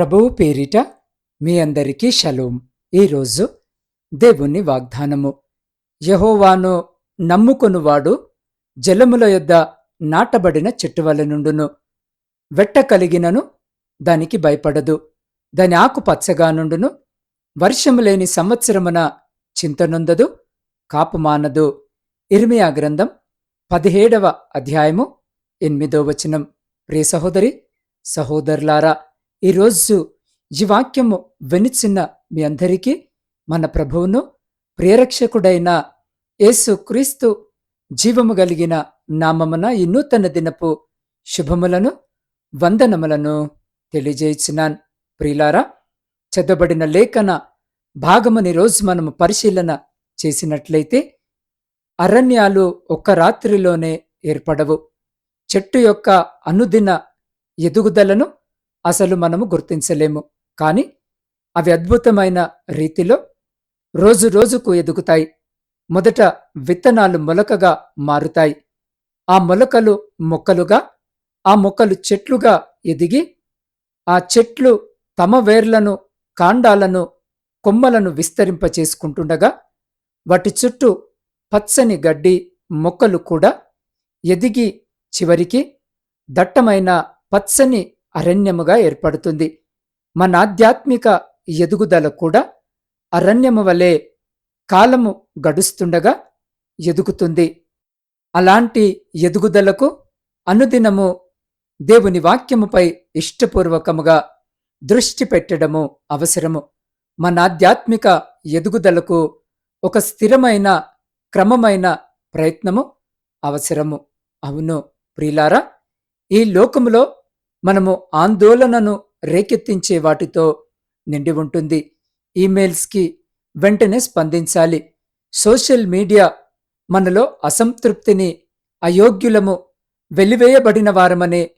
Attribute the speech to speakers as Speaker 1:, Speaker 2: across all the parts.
Speaker 1: ప్రభువు పేరిట మీ అందరికీ షలోం. ఈరోజు దేవుని వాగ్దానము. యహోవాను నమ్ముకొనువాడు జలముల యొద్ద నాటబడిన చెట్టువల నుండును. వెట్ట కలిగినను దానికి భయపడదు. దాని ఆకు పచ్చగా నుండును. వర్షము లేని సంవత్సరమున చింతనుందదు కాపుమానదు ఇర్మియా గ్రంథం పదిహేడవ అధ్యాయము ఎనిమిదో వచనం. ప్రియ సహోదరి సహోదరులారా ఈరోజు ఈ వాక్యము వెనుచిన్న మీ అందరికీ మన ప్రభువును ప్రేరక్షకుడైన యేసు క్రీస్తు జీవము కలిగిన నామమున ఈ నూతన దినపు శుభములను వందనములను తెలియజేయించినాన్ ప్రియులారా చదవబడిన లేఖన భాగమని రోజు మనము పరిశీలన చేసినట్లయితే అరణ్యాలు ఒక్క రాత్రిలోనే ఏర్పడవు. చెట్టు యొక్క అనుదిన ఎదుగుదలను అసలు మనము గుర్తించలేము. కానీ అవి అద్భుతమైన రీతిలో రోజు రోజుకు ఎదుగుతాయి. మొదట విత్తనాలు మొలకగా మారుతాయి. ఆ మొలకలు మొక్కలుగా ఆ మొక్కలు చెట్లుగా ఎదిగి ఆ చెట్లు తమ వేర్లను కాండాలను కొమ్మలను విస్తరింపచేసుకుంటుండగా వాటి చుట్టూ పచ్చని గడ్డి మొక్కలు కూడా ఎదిగి చివరికి దట్టమైన పచ్చని అరణ్యముగా ఏర్పడుతుంది. మన ఆధ్యాత్మిక ఎదుగుదల కూడా అరణ్యము వలె కాలము గడుస్తుండగా ఎదుగుతుంది. అలాంటి ఎదుగుదలకు అనుదినము దేవుని వాక్యముపై ఇష్టపూర్వకముగా దృష్టి పెట్టడము అవసరము. మన ఆధ్యాత్మిక ఎదుగుదలకు ఒక స్థిరమైన క్రమమైన ప్రయత్నము అవసరము. అవును ప్రియులారా ఈ లోకములో మనము ఆందోళనను రేకెత్తించే వాటితో నిండి ఉంటుంది. ఈమెయిల్స్కి వెంటనే స్పందించాలి. సోషల్ మీడియా మనలో అసంతృప్తిని అయోగ్యులము వెలివేయబడిన వారమనే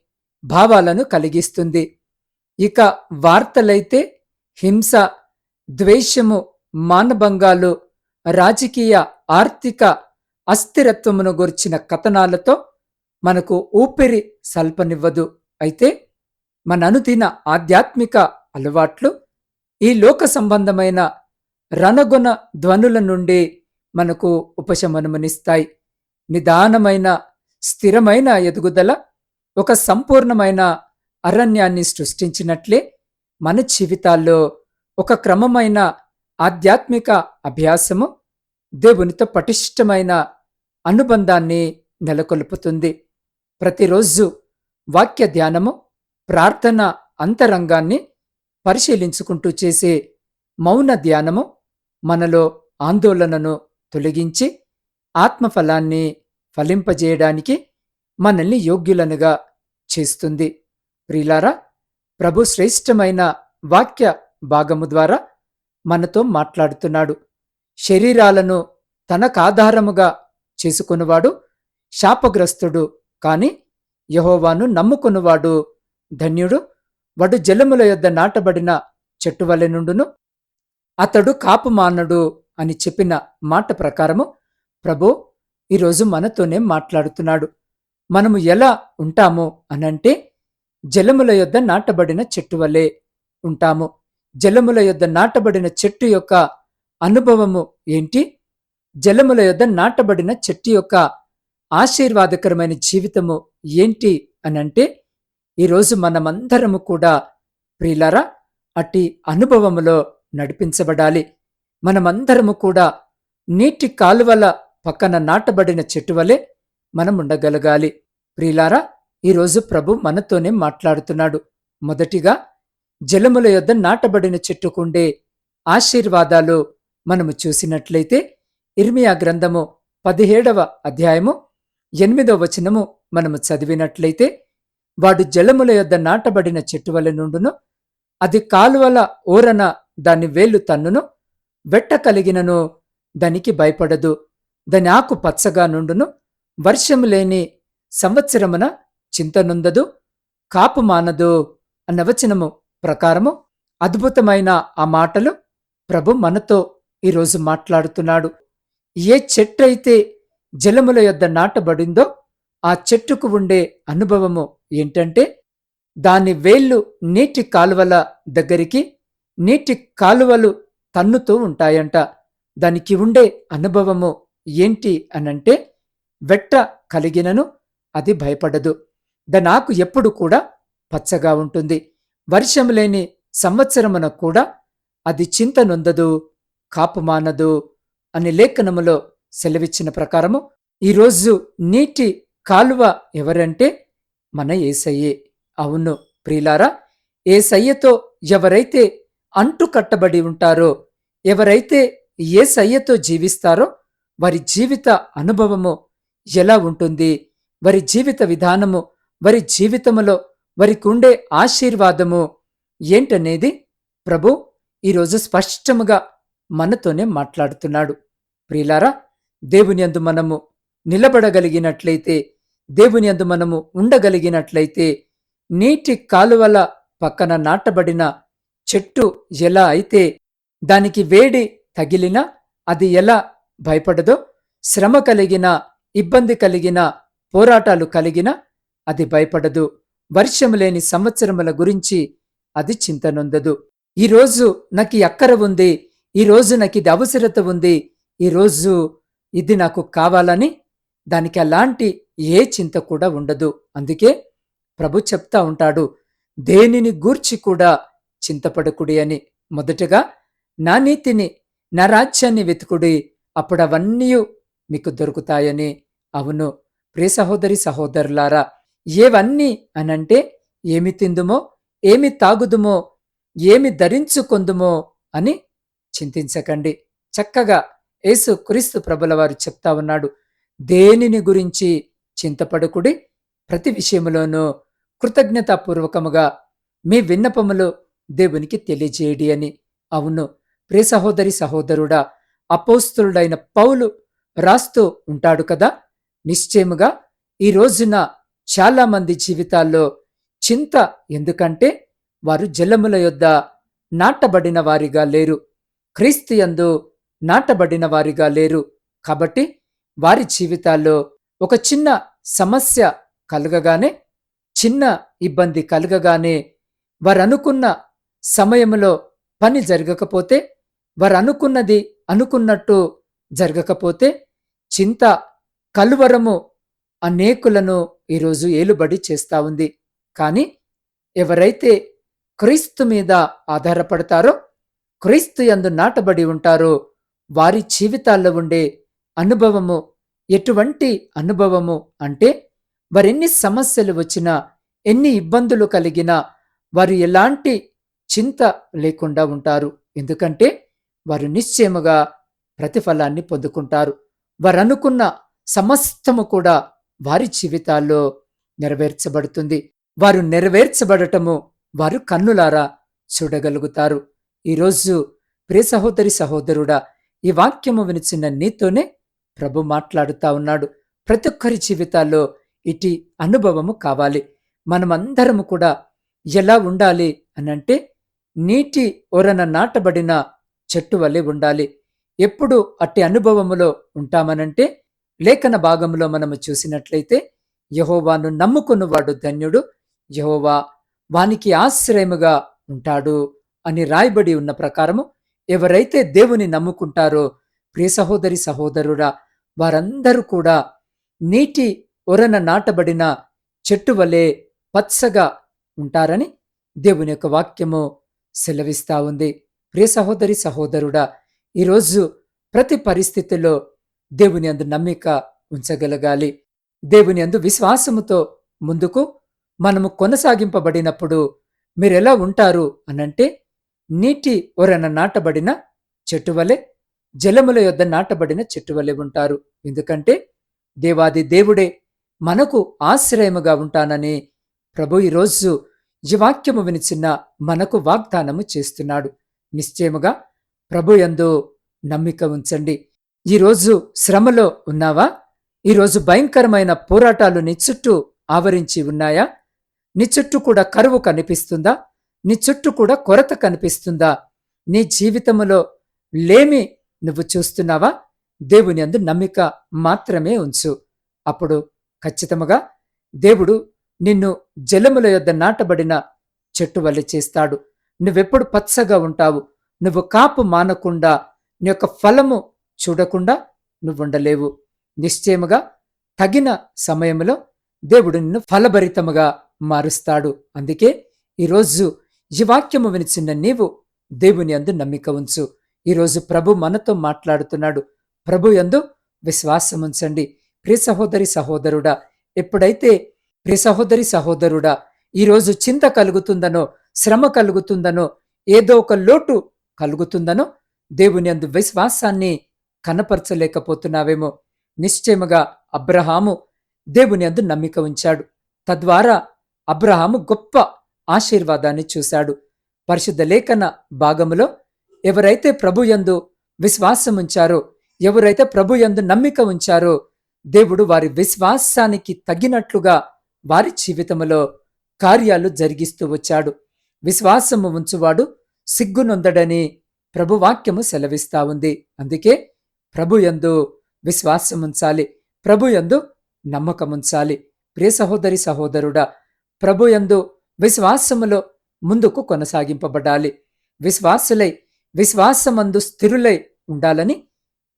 Speaker 1: భావాలను కలిగిస్తుంది. ఇక వార్తలైతే హింస ద్వేషము మానభంగాలు రాజకీయ ఆర్థిక అస్థిరత్వమును గురించిన కథనాలతో మనకు ఊపిరి సల్పనివ్వదు. అయితే మన అనుదిన ఆధ్యాత్మిక అలవాట్లు ఈ లోక సంబంధమైన రణగుణ ధ్వనుల నుండి మనకు ఉపశమనమునిస్తాయి. నిదానమైన స్థిరమైన ఎదుగుదల ఒక సంపూర్ణమైన అరణ్యాన్ని సృష్టించినట్లే మన జీవితాల్లో ఒక క్రమమైన ఆధ్యాత్మిక అభ్యాసము దేవునితో పటిష్టమైన అనుబంధాన్ని నెలకొల్పుతుంది. ప్రతిరోజు వాక్య ధ్యానము ప్రార్థన అంతరంగాన్ని పరిశీలించుకుంటూ చేసే మౌన ధ్యానము మనలో ఆందోళనను తొలగించి ఆత్మఫలాన్ని ఫలింపజేయడానికి మనల్ని యోగ్యులనుగా చేస్తుంది. ప్రిలారా ప్రభు శ్రేష్టమైన వాక్య భాగము ద్వారా మనతో మాట్లాడుతున్నాడు. శరీరాలను తనకాధారముగా చేసుకున్నవాడు శాపగ్రస్తుడు కాని యహోవాను నమ్ముకున్నవాడు ధన్యుడు. వడు జలముల యొద్ద నాటబడిన చెట్టు వలె నుండును. అతడు కాపుమానడు అని చెప్పిన మాట ప్రకారము ప్రభు ఈరోజు మనతోనే మాట్లాడుతున్నాడు. మనము ఎలా ఉంటాము అనంటే జలముల యొద్ద నాటబడిన చెట్టు వలె ఉంటాము. జలముల యొద్ద నాటబడిన చెట్టు యొక్క అనుభవము ఏంటి? జలముల యొద్ద నాటబడిన చెట్టు యొక్క ఆశీర్వాదకరమైన జీవితము ఏంటి అని అంటే ఈరోజు మనమందరము కూడా ప్రియులరా అట్టి అనుభవములో నడిపించబడాలి. మనమందరము కూడా నీటి కాలువల పక్కన నాటబడిన చెట్టు వలె మనం ఉండగలగాలి. ప్రియులారా ఈరోజు ప్రభు మనతోనే మాట్లాడుతున్నాడు. మొదటిగా జలముల యొద్ద నాటబడిన చెట్టుకుండే ఆశీర్వాదాలు మనము చూసినట్లయితే ఇర్మియా గ్రంథము పదిహేడవ అధ్యాయము ఎనిమిదో వచనము మనము చదివినట్లయితే వాడు జలముల యొద్ద నాటబడిన చెట్టు వలె నుండును అది కాలువల ఓరన దాని వేలు తన్నును వెట్ట కలిగినను దానికి భయపడదు. దాని ఆకు పచ్చగా నుండును వర్షము లేని సంవత్సరమున చింతనుందదు కాపు మానదు అన్న వచనము ప్రకారము అద్భుతమైన ఆ మాటలు ప్రభు మనతో ఈరోజు మాట్లాడుతున్నాడు. ఏ చెట్టు అయితే జలముల యొద్ద నాటబడిందో ఆ చెట్టుకు ఉండే అనుభవము ఏంటంటే దాని వేళ్ళు నీటి కాలువల దగ్గరికి నీటి కాలువలు తన్నుతూ ఉంటాయంట. దానికి ఉండే అనుభవము ఏంటి అనంటే వెట్ట కలిగినను అది భయపడదు. దాని ఆకు ఎప్పుడు కూడా పచ్చగా ఉంటుంది. వర్షం లేని సంవత్సరమున కూడా అది చింత నొందదు అని లేఖనములో సెలవిచ్చిన ప్రకారము ఈరోజు నీటి కాలువ ఎవరంటే మన ఏసయ్యే. అవును ప్రియులారా ఏసయ్యతో ఎవరైతే అంటుకట్టబడి ఉంటారో ఎవరైతే ఏ సయ్యతో జీవిస్తారో వారి జీవిత అనుభవము ఎలా ఉంటుంది? వారి జీవిత విధానము వారి జీవితములో వారికుండే ఆశీర్వాదము ఏంటనేది ప్రభు ఈరోజు స్పష్టముగా మనతోనే మాట్లాడుతున్నాడు. ప్రియులారా దేవుని అందు మనము నిలబడగలిగినట్లయితే దేవుని అందు మనము ఉండగలిగినట్లయితే నీటి కాలువల పక్కన నాటబడిన చెట్టు ఎలా అయితే దానికి వేడి తగిలినా అది ఎలా భయపడదో శ్రమ కలిగిన ఇబ్బంది కలిగిన పోరాటాలు కలిగిన అది భయపడదు. వర్షం లేని సంవత్సరముల గురించి అది చింతనొందదు ఈరోజు నాకు అక్కర ఉంది ఈరోజు నాకు ఇది అవసరత ఉంది ఈరోజు ఇది నాకు కావాలని దానికి అలాంటి ఏ చింత కూడా ఉండదు. అందుకే ప్రభు చెప్తా ఉంటాడు దేనిని గూర్చి కూడా చింతపడకుడి అని. మొదటగా నా నీతిని నా రాజ్యాన్ని వెతుకుడి అప్పుడు అవన్నీ మీకు దొరుకుతాయని. అవును ప్రియ సహోదరి సహోదరులారా ఏవన్నీ అనంటే ఏమి తిందుమో ఏమి తాగుదుమో ఏమి ధరించుకొందుమో అని చింతించకండి. చక్కగా యేసు క్రీస్తు ప్రభుల వారు చెప్తా ఉన్నాడు దేనిని గురించి చింతపడకుడి? ప్రతి విషయములోనూ కృతజ్ఞతాపూర్వకముగా మీ విన్నపములు దేవునికి తెలియజేయడి అని. అవును ప్రియ సహోదరి సహోదరుడా అపోస్తులుడైన పౌలు రాస్తూ ఉంటాడు కదా? నిశ్చయముగా ఈ రోజున చాలామంది జీవితాల్లో చింత ఎందుకంటే వారు జలముల యొద్ద నాటబడిన వారిగా లేరు. క్రీస్తు యందు నాటబడిన వారిగా లేరు. కాబట్టి వారి జీవితాల్లో ఒక చిన్న సమస్య కలగగానే చిన్న ఇబ్బంది కలగగానే వారనుకున్న సమయంలో పని జరగకపోతే వారనుకున్నది అనుకున్నట్టు జరగకపోతే చింత కలువరము అనేకులను ఈరోజు ఏలుబడి చేస్తా ఉంది. కానీ ఎవరైతే క్రీస్తు మీద ఆధారపడతారో క్రీస్తు యందు నాటబడి ఉంటారో వారి జీవితాల్లో ఉండే అనుభవము ఎటువంటి అనుభవము అంటే వారెన్ని సమస్యలు వచ్చినా ఎన్ని ఇబ్బందులు కలిగినా వారు ఎలాంటి చింత లేకుండా ఉంటారు. ఎందుకంటే వారు నిశ్చయముగా ప్రతిఫలాన్ని పొందుకుంటారు. వారు అనుకున్న సమస్తము కూడా వారి జీవితాల్లో నెరవేర్చబడుతుంది. వారు నెరవేర్చబడటము వారు కన్నులారా చూడగలుగుతారు. ఈరోజు ప్రియ సహోదరి సహోదరుడా ఈ వాక్యము వినిచిన నీతోనే ప్రభు మాట్లాడుతా ఉన్నాడు. ప్రతి ఒక్కరి జీవితాల్లో ఇటు అనుభవము కావాలి. మనమందరము కూడా ఎలా ఉండాలి అనంటే నీటి ఒరన నాటబడిన చెట్టు వలె ఉండాలి. ఎప్పుడు అట్టి అనుభవములో ఉంటామనంటే లేఖన భాగంలో మనము చూసినట్లయితే యహోవాను నమ్ముకున్నవాడు ధన్యుడు. యహోవా వానికి ఆశ్రయముగా ఉంటాడు అని రాయబడి ఉన్న ప్రకారము ఎవరైతే దేవుని నమ్ముకుంటారో ప్రియ సహోదరి సహోదరుడా వారందరూ కూడా నీటి ఒరన నాటబడిన చెట్టు వలె పచ్చగా ఉంటారని దేవుని యొక్క వాక్యము సెలవిస్తా ఉంది. ప్రియ సహోదరి సహోదరుడా ఈరోజు ప్రతి పరిస్థితిలో దేవుని అందు నమ్మిక ఉంచగలగాలి. దేవుని అందు విశ్వాసముతో ముందుకు మనము కొనసాగింపబడినప్పుడు మీరెలా ఉంటారు అనంటే నీటి ఒరన నాటబడిన చెట్టువలే జలముల యొద్ద నాటబడిన చెట్టువలే ఉంటారు. ఎందుకంటే దేవాది దేవుడే మనకు ఆశ్రయముగా ఉంటానని ప్రభు ఈరోజు ఈ వాక్యము వినిచిన మనకు వాగ్దానము చేస్తున్నాడు. నిశ్చయముగా ప్రభు యందు నమ్మిక ఉంచండి. ఈరోజు శ్రమలో ఉన్నావా? ఈరోజు భయంకరమైన పోరాటాలు నీ చుట్టూ ఆవరించి ఉన్నాయా? నీ చుట్టూ కూడా కరువు కనిపిస్తుందా? నీ చుట్టూ కూడా కొరత కనిపిస్తుందా? నీ జీవితములో లేమి నువ్వు చూస్తున్నావా? దేవుని అందు నమ్మిక మాత్రమే ఉంచు. అప్పుడు ఖచ్చితముగా దేవుడు నిన్ను జలముల యొద్ద నాటబడిన చెట్టు వల్లే చేస్తాడు. నువ్వెప్పుడు పచ్చగా ఉంటావు. నువ్వు కాపు మానకుండా నీ యొక్క ఫలము చూడకుండా నువ్వుండలేవు నిశ్చయముగా తగిన సమయంలో దేవుడు నిన్ను ఫలభరితముగా మారుస్తాడు. అందుకే ఈరోజు ఈ వాక్యము వినిచిన నీవు దేవుని అందు నమ్మిక ఉంచు. ఈరోజు ప్రభు మనతో మాట్లాడుతున్నాడు. ప్రభు యందు విశ్వాసం ఉంచండి. ప్రియ సహోదరి సహోదరుడా ఎప్పుడైతే ప్రియ సహోదరి సహోదరుడా ఈరోజు చింత కలుగుతుందనో శ్రమ కలుగుతుందనో ఏదో ఒక లోటు కలుగుతుందనో దేవుని అందు విశ్వాసాన్ని కనపరచలేకపోతున్నావేమో నిశ్చయముగా అబ్రహాము దేవుని అందు నమ్మిక ఉంచాడు. తద్వారా అబ్రహాము గొప్ప ఆశీర్వాదాన్ని చూశాడు. పరిశుద్ధ లేఖన భాగములో ఎవరైతే ప్రభు యందు విశ్వాసం ఉంచారో ఎవరైతే ప్రభు యందు నమ్మిక ఉంచారో దేవుడు వారి విశ్వాసానికి తగినట్లుగా వారి జీవితములో కార్యాలు జరిగిస్తూ వచ్చాడు. విశ్వాసము ఉంచువాడు సిగ్గునొందడని ప్రభువాక్యము సెలవిస్తా ఉంది. అందుకే ప్రభు యందు ప్రభుయందు నమ్మకముంచాలి ప్రభు యందు ప్రియ సహోదరి సహోదరుడా ప్రభు యందు విశ్వాసములో ముందుకు కొనసాగింపబడాలి. విశ్వాసులై విశ్వాసమందు స్థిరులై ఉండాలని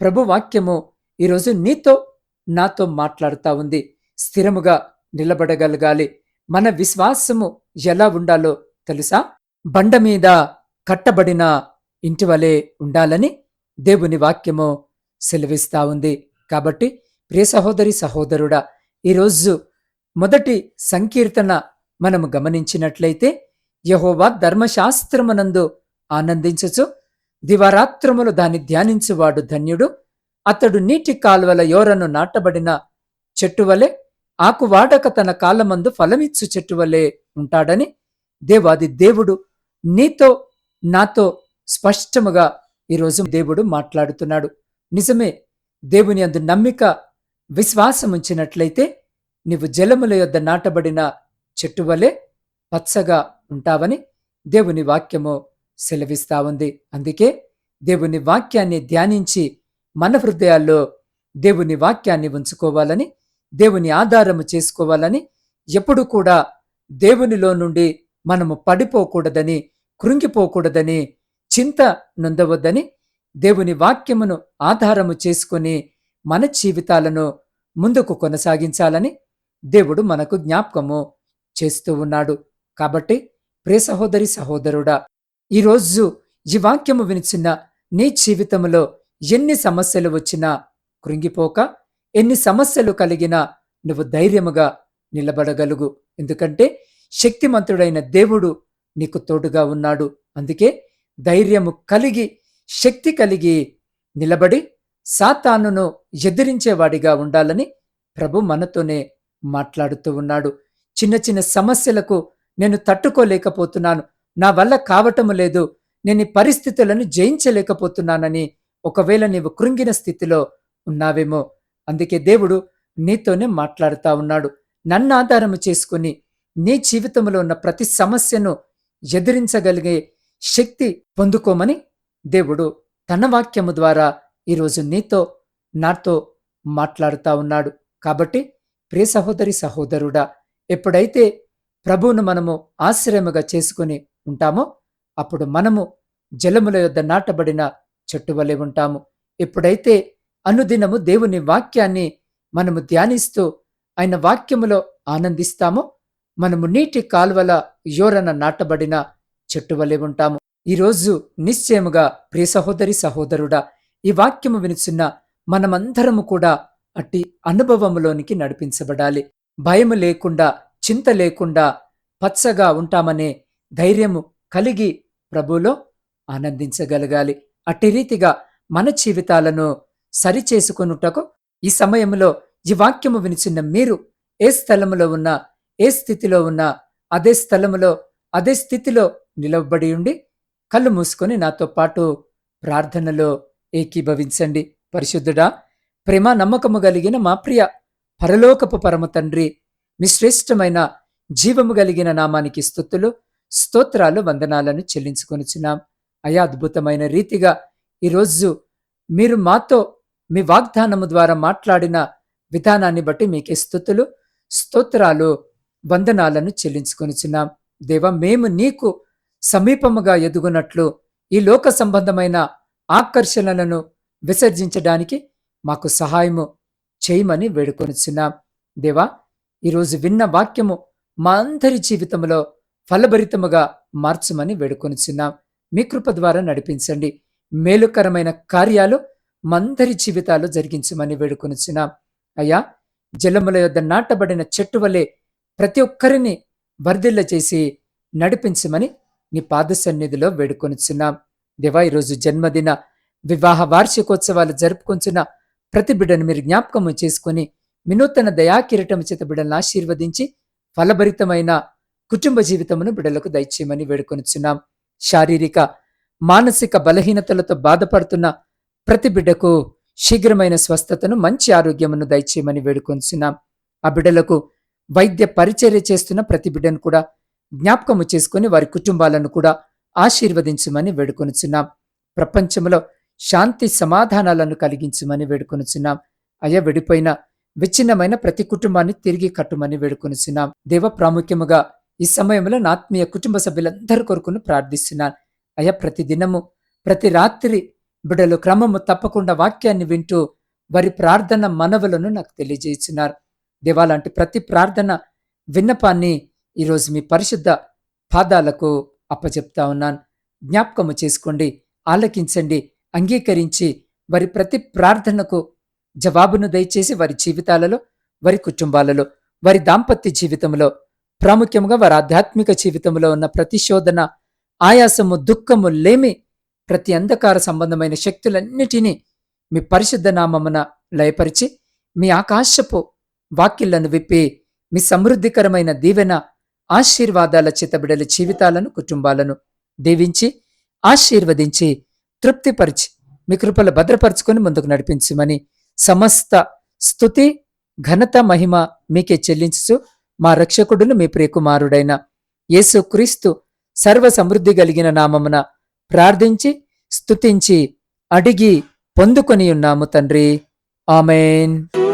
Speaker 1: ప్రభువాక్యము ఈరోజు నీతో నాతో మాట్లాడుతా ఉంది. స్థిరముగా నిలబడగలగాలి. మన విశ్వాసము ఎలా ఉండాలో తెలుసా? బండ మీద కట్టబడిన ఇంటివలే ఉండాలని దేవుని వాక్యము సెలవిస్తా ఉంది. కాబట్టి ప్రియ సహోదరి సహోదరుడా ఈరోజు మొదటి సంకీర్తన మనము గమనించినట్లయితే యహోవా ధర్మశాస్త్రమునందు ఆనందించచ్చు దివారాత్రములు దాన్ని ధ్యానించువాడు ధన్యుడు. అతడు నీటి కాలువల యోరను నాటబడిన చెట్టువలే ఆకువాడక తన కాలమందు ఫలమిచ్చు చెట్టువలే ఉంటాడని దేవాది దేవుడు నీతో నాతో స్పష్టముగా ఈరోజు దేవుడు మాట్లాడుతున్నాడు. నిజమే దేవుని అందు నమ్మిక విశ్వాసం ఉంచినట్లయితే నీవు జలముల యొద్ద నాటబడిన చెట్టు వలె పచ్చగా ఉంటావని దేవుని వాక్యము సెలవిస్తా ఉంది. అందుకే దేవుని వాక్యాన్ని ధ్యానించి మన హృదయాల్లో దేవుని వాక్యాన్ని ఉంచుకోవాలని దేవుని ఆధారము చేసుకోవాలని ఎప్పుడు కూడా దేవునిలో నుండి మనము పడిపోకూడదని కృంగిపోకూడదని చింత నొందవద్దని దేవుని వాక్యమును ఆధారము చేసుకుని మన జీవితాలను ముందుకు కొనసాగించాలని దేవుడు మనకు జ్ఞాపకము చేస్తూ ఉన్నాడు. కాబట్టి ప్రియ సహోదరి సహోదరుడా ఈరోజు ఈ వాక్యము వినిచిన నీ జీవితంలో ఎన్ని సమస్యలు వచ్చినా కృంగిపోక ఎన్ని సమస్యలు కలిగినా నువ్వు ధైర్యముగా నిలబడగలుగు. ఎందుకంటే శక్తిమంతుడైన దేవుడు నీకు తోడుగా ఉన్నాడు. అందుకే ధైర్యము కలిగి శక్తి కలిగి నిలబడి సాతానును ఎదిరించేవాడిగా ఉండాలని ప్రభు మనతోనే మాట్లాడుతూ ఉన్నాడు. చిన్న చిన్న సమస్యలకు నేను తట్టుకోలేకపోతున్నాను. నా వల్ల కావటము లేదు. నేను ఈ పరిస్థితులను జయించలేకపోతున్నానని ఒకవేళ నీవు కృంగిన స్థితిలో ఉన్నావేమో. అందుకే దేవుడు నీతోనే మాట్లాడుతా ఉన్నాడు. నన్ను ఆధారము చేసుకుని నీ జీవితంలో ఉన్న ప్రతి సమస్యను ఎదిరించగలిగే శక్తి పొందుకోమని దేవుడు తన వాక్యము ద్వారా ఈరోజు నీతో నాతో మాట్లాడుతా ఉన్నాడు. కాబట్టి ప్రియ సహోదరి సహోదరుడా ఎప్పుడైతే ప్రభువును మనము ఆశ్రయముగా చేసుకుని ఉంటామో అప్పుడు మనము జలముల యొద్ద నాటబడిన చెట్టు వలె ఉంటాము. ఎప్పుడైతే అనుదినము దేవుని వాక్యాన్ని మనము ధ్యానిస్తూ ఆయన వాక్యములో ఆనందిస్తామో మనము నీటి కాల్వల యోరన నాటబడిన చెట్టు వలె ఉంటాము. ఈరోజు నిశ్చయముగా ప్రియ సహోదరి సహోదరుడా ఈ వాక్యము వినిచున్న మనమందరము కూడా అట్టి అనుభవములోనికి నడిపించబడాలి. భయము లేకుండా చింత లేకుండా పచ్చగా ఉంటామనే ధైర్యము కలిగి ప్రభులో ఆనందించగలగాలి. అట్టి రీతిగా మన జీవితాలను సరిచేసుకొనుటకు ఈ సమయంలో ఈ వాక్యము వినిచిన్న మీరు ఏ స్థలములో ఉన్నా ఏ స్థితిలో ఉన్నా అదే స్థలములో అదే స్థితిలో నిలవబడి ఉండి కళ్ళు మూసుకొని నాతో పాటు ప్రార్థనలో ఏకీభవించండి. పరిశుద్ధుడా ప్రేమ నమ్మకము కలిగిన మా ప్రియ పరలోకపు పరమ తండ్రి మీ శ్రేష్టమైన జీవము కలిగిన నామానికి స్థుతులు స్తోత్రాలు వందనాలను చెల్లించుకొనిచున్నాం. అయా అద్భుతమైన రీతిగా ఈరోజు మీరు మాతో మీ వాగ్దానము ద్వారా మాట్లాడిన విధానాన్ని బట్టి మీకే స్థుతులు స్తోత్రాలు వందనాలను చెల్లించుకొనిచున్నాం. దేవ మేము నీకు సమీపముగా ఎదుగునట్లు ఈ లోక సంబంధమైన ఆకర్షణలను విసర్జించడానికి మాకు సహాయము చేయమని వేడుకొనిచున్నాం. దేవా ఈరోజు విన్న వాక్యము మా అందరి జీవితంలో ఫలభరితముగా మార్చమని వేడుకొనిచున్నాం. మీ కృప ద్వారా నడిపించండి. మేలుకరమైన కార్యాలు మందరి జీవితాలు జరిగించమని వేడుకొనిచున్నాం. అయ్యా జలముల యొద్ద నాటబడిన చెట్టు వలె ప్రతి ఒక్కరిని వర్ధిల్ల చేసి నడిపించమని నీ పాద సన్నిధిలో వేడుకొనిచున్నాం. దేవా ఈరోజు జన్మదిన వివాహ వార్షికోత్సవాలు జరుపుకొంచున్న ప్రతి బిడ్డను మీరు జ్ఞాపకము చేసుకుని వినూతన దయాకిరటము చేత బిడ్డలను ఆశీర్వదించి ఫలభరితమైన కుటుంబ జీవితమును బిడ్డలకు దయచేయమని వేడుకొనిచున్నాం. శారీరక మానసిక బలహీనతలతో బాధపడుతున్న ప్రతి బిడ్డకు శీఘ్రమైన స్వస్థతను మంచి ఆరోగ్యమును దయచేయమని వేడుకొనిచున్నాం. ఆ బిడ్డలకు వైద్య పరిచర్య చేస్తున్న ప్రతి బిడ్డను కూడా జ్ఞాపకము చేసుకుని వారి కుటుంబాలను కూడా ఆశీర్వదించమని వేడుకొనిచున్నాం. ప్రపంచంలో శాంతి సమాధానాలను కలిగించమని వేడుకొనుచున్నాం. అయ్యా విడిపోయిన విచ్ఛిన్నమైన ప్రతి కుటుంబాన్ని తిరిగి కట్టుమని వేడుకొనుచున్నాం. దేవ ప్రాముఖ్యముగా ఈ సమయంలో నా ఆత్మీయ కుటుంబ సభ్యులందరి కొరకును ప్రార్థిస్తున్నాను. అయ్యా ప్రతి దినము ప్రతి రాత్రి బిడలు క్రమము తప్పకుండా వాక్యాన్ని వింటూ వారి ప్రార్థన మనవులను నాకు తెలియజేస్తున్నారు దేవాలాంటి ప్రతి ప్రార్థన విన్నపాన్ని ఈరోజు మీ పరిశుద్ధ పాదాలకు అప్పచెప్తా ఉన్నాను. జ్ఞాపకము చేసుకోండి ఆలకించండి అంగీకరించి వారి ప్రతి ప్రార్థనకు జవాబును దయచేసి వారి జీవితాలలో వారి కుటుంబాలలో వారి దాంపత్య జీవితంలో ప్రాముఖ్యంగా వారి ఆధ్యాత్మిక జీవితంలో ఉన్న ప్రతిశోధన ఆయాసము దుఃఖము లేమి ప్రతి అంధకార సంబంధమైన శక్తులన్నిటినీ మీ పరిశుద్ధ నామమున లయపరిచి మీ ఆకాశపు వాక్యులను విప్పి మీ సమృద్ధికరమైన దీవెన ఆశీర్వాదాల చితబిడల జీవితాలను కుటుంబాలను దీవించి ఆశీర్వదించి తృప్తిపరిచి మీ కృపలు భద్రపరుచుకొని ముందుకు నడిపించమని సమస్త స్థుతి ఘనత మహిమ మీకే చెల్లించుచు మా రక్షకుడును మీ ప్రియకుమారుడైన యేసు క్రీస్తు సర్వ సమృద్ధి కలిగిన నామమున ప్రార్థించి స్తుతించి అడిగి పొందుకొని ఉన్నాము తండ్రి. ఆమెన్.